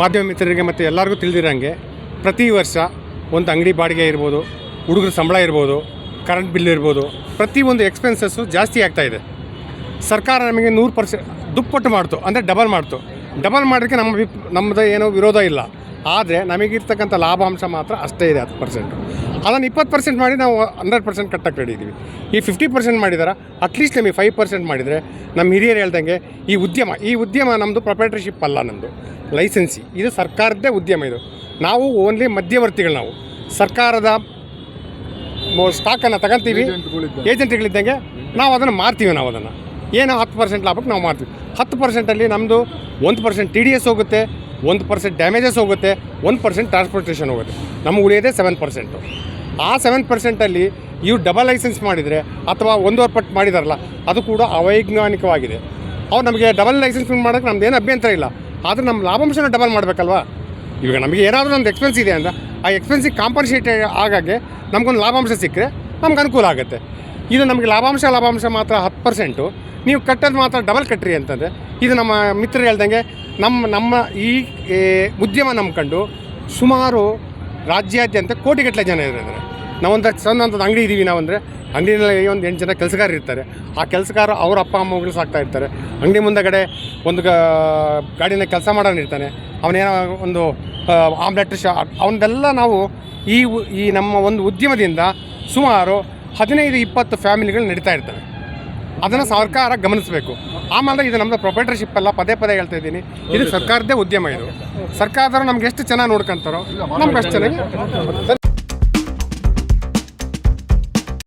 ಮಾಧ್ಯಮ ಮಿತ್ರರಿಗೆ ಮತ್ತು ಎಲ್ಲರಿಗೂ ತಿಳಿದಿರಂಗೆ ಪ್ರತಿ ವರ್ಷ ಒಂದು ಅಂಗಡಿ ಬಾಡಿಗೆ ಇರ್ಬೋದು, ಹುಡುಗರ ಸಂಬಳ ಇರ್ಬೋದು ಕರೆಂಟ್ ಬಿಲ್ ಇರ್ಬೋದು ಪ್ರತಿಯೊಂದು ಎಕ್ಸ್ಪೆನ್ಸಸ್ಸು ಜಾಸ್ತಿ ಆಗ್ತಾಯಿದೆ ಸರ್ಕಾರ ನಮಗೆ ನೂರು ಪರ್ಸೆಂಟ್ ದುಪ್ಪಟ್ಟು ಮಾಡ್ತು, ಅಂದರೆ ಡಬಲ್ ಮಾಡ್ತು. ಡಬಲ್ ಮಾಡೋಕ್ಕೆ ನಮ್ಮ ನಮ್ಮದು ಏನೋ ವಿರೋಧ ಇಲ್ಲ. ಆದರೆ ನಮಗಿರ್ತಕ್ಕಂಥ ಲಾಭಾಂಶ ಮಾತ್ರ ಅಷ್ಟೇ ಇದೆ ಹತ್ತು ಪರ್ಸೆಂಟ್ ಅದನ್ನು ಇಪ್ಪತ್ತು ಪರ್ಸೆಂಟ್ ಮಾಡಿ ನಾವು ಹಂಡ್ರೆಡ್ ಪರ್ಸೆಂಟ್ ಕಟ್ಟಕ್ಕೆ ರೆಡಿ ಇದ್ದೀವಿ ಈ ಫಿಫ್ಟಿ ಪರ್ಸೆಂಟ್ ಮಾಡಿದಾರ? ಅಟ್ಲೀಸ್ಟ್ ನಮಗೆ ಫೈವ್ ಪರ್ಸೆಂಟ್ ಮಾಡಿದರೆ ನಮ್ಮ ಹಿರಿಯರು ಹೇಳ್ದಂಗೆ ಈ ಉದ್ಯಮ ಈ ಉದ್ಯಮ ನಮ್ಮದು ಪ್ರೊಪ್ರೈಟರ್ಶಿಪ್ ಅಲ್ಲ ನಮ್ಮದು ಲೈಸೆನ್ಸಿ ಇದು ಸರ್ಕಾರದ್ದೇ ಉದ್ಯಮ ಇದು. ನಾವು ಓನ್ಲಿ ಮಧ್ಯವರ್ತಿಗಳು ನಾವು. ಸರ್ಕಾರದ ಸ್ಟಾಕನ್ನು ತಗೊಂತೀವಿ. ಏಜೆಂಟ್ಗಳಿದ್ದಂಗೆ ನಾವು ಅದನ್ನು ಮಾರ್ತೀವಿ ನಾವು ಅದನ್ನು. ಏನೋ ಹತ್ತು ಪರ್ಸೆಂಟ್ ಲಾಭಕ್ಕೆ ನಾವು ಮಾರ್ತೀವಿ. ಹತ್ತು ಪರ್ಸೆಂಟಲ್ಲಿ ನಮ್ಮದು ಒಂದು ಪರ್ಸೆಂಟ್ ಟಿ ಡಿ ಎಸ್ ಹೋಗುತ್ತೆ. ಒಂದು ಪರ್ಸೆಂಟ್ ಡ್ಯಾಮೇಜಸ್ ಹೋಗುತ್ತೆ, ಒಂದು ಪರ್ಸೆಂಟ್ ಟ್ರಾನ್ಸ್ಪೋರ್ಟೇಷನ್ ಹೋಗುತ್ತೆ. ನಮ್ಗೆ ಉಳಿಯೋದೇ ಸೆವೆನ್ ಪರ್ಸೆಂಟು ಆ ಸೆವೆನ್ ಪರ್ಸೆಂಟಲ್ಲಿ ಇವು ಡಬಲ್ ಲೈಸೆನ್ಸ್ ಮಾಡಿದರೆ ಅಥವಾ ಒಂದೂವರೆ ಪಟ್ಟು ಮಾಡಿದಾರಲ್ಲ, ಅದು ಕೂಡ ಅವೈಜ್ಞಾನಿಕವಾಗಿದೆ. ಅವ್ರು ನಮಗೆ ಡಬಲ್ ಲೈಸೆನ್ಸ್ ಮಾಡೋಕ್ಕೆ ನಮ್ದು ಏನು ಅಭ್ಯಂತರ ಇಲ್ಲ. ಆದರೆ ನಮ್ಮ ಲಾಭಾಂಶನ ಡಬಲ್ ಮಾಡಬೇಕಲ್ವಾ? ಇವಾಗ ನಮಗೆ ಏನಾದರೂ ಒಂದು ಎಕ್ಸ್ಪೆನ್ಸ್ ಇದೆ ಅಂತ ಆ ಎಕ್ಸ್ಪೆನ್ಸಿಗೆ ಕಾಂಪನ್ಸೇಟ್ ಆಗಾಗೆ ನಮಗೊಂದು ಲಾಭಾಂಶ ಸಿಕ್ಕರೆ ನಮ್ಗೆ ಅನುಕೂಲ ಆಗುತ್ತೆ. ಇದು ನಮಗೆ ಲಾಭಾಂಶ ಲಾಭಾಂಶ ಮಾತ್ರ ಹತ್ತು ಪರ್ಸೆಂಟು ನೀವು ಕಟ್ಟೋದು ಮಾತ್ರ ಡಬಲ್ ಕಟ್ಟ್ರಿ ಅಂತಂದರೆ, ಇದು ನಮ್ಮ ಮಿತ್ರರು ಹೇಳ್ದಂಗೆ ನಮ್ಮ ನಮ್ಮ ಈ ಉದ್ಯಮ ನಂಬ್ಕೊಂಡು ಸುಮಾರು ರಾಜ್ಯಾದ್ಯಂತ ಕೋಟಿಗಟ್ಟಲೆ ಜನ ಇದ್ದಾರೆ. ನಾವೊಂದು ಸಣ್ಣ ಒಂದು ಅಂಗಡಿ ಇದ್ದೀವಿ ನಾವಂದರೆ ಅಂಗಡಿನಲ್ಲಿ ಒಂದು ಎಂಟು ಜನ ಕೆಲಸಗಾರ ಇರ್ತಾರೆ. ಆ ಕೆಲಸಗಾರ ಅವ್ರ ಅಪ್ಪ ಅಮ್ಮಗಳು ಸಾಕ್ತಾ ಇರ್ತಾರೆ. ಅಂಗಡಿ ಮುಂದಗಡೆ ಒಂದು ಗಾಡಿನ ಕೆಲಸ ಮಾಡೋನು ಇರ್ತಾನೆ. ಅವನೇನೋ ಒಂದು ಆಮ್ಲೆಟ್ ಶಾ ಅವನ್ನೆಲ್ಲ ನಾವು ಈ ಈ ನಮ್ಮ ಒಂದು ಉದ್ಯಮದಿಂದ ಸುಮಾರು ಹದಿನೈದು, ಇಪ್ಪತ್ತು ಫ್ಯಾಮಿಲಿಗಳು ನಡೀತಾ ಇರ್ತವೆ. ಅದನ್ನು ಸರ್ಕಾರ ಗಮನಿಸಬೇಕು. ಆಮೇಲೆ ಇದು ನಮ್ಮದು ಪ್ರೊಪರೇಟರ್ಶಿಪ್ ಅಲ್ಲ, ಪದೇ ಪದೇ ಹೇಳ್ತಾ ಇದ್ದೀನಿ. ಇದು ಸರ್ಕಾರದ್ದೇ ಉದ್ಯಮ ಇದು. ಸರ್ಕಾರದವರು ನಮ್ಗೆ ಎಷ್ಟು ಚೆನ್ನಾಗಿ ನೋಡ್ಕೊಂತಾರೋ, ನಮ್ಗೆ ಅಷ್ಟು ಚೆನ್ನಾಗಿ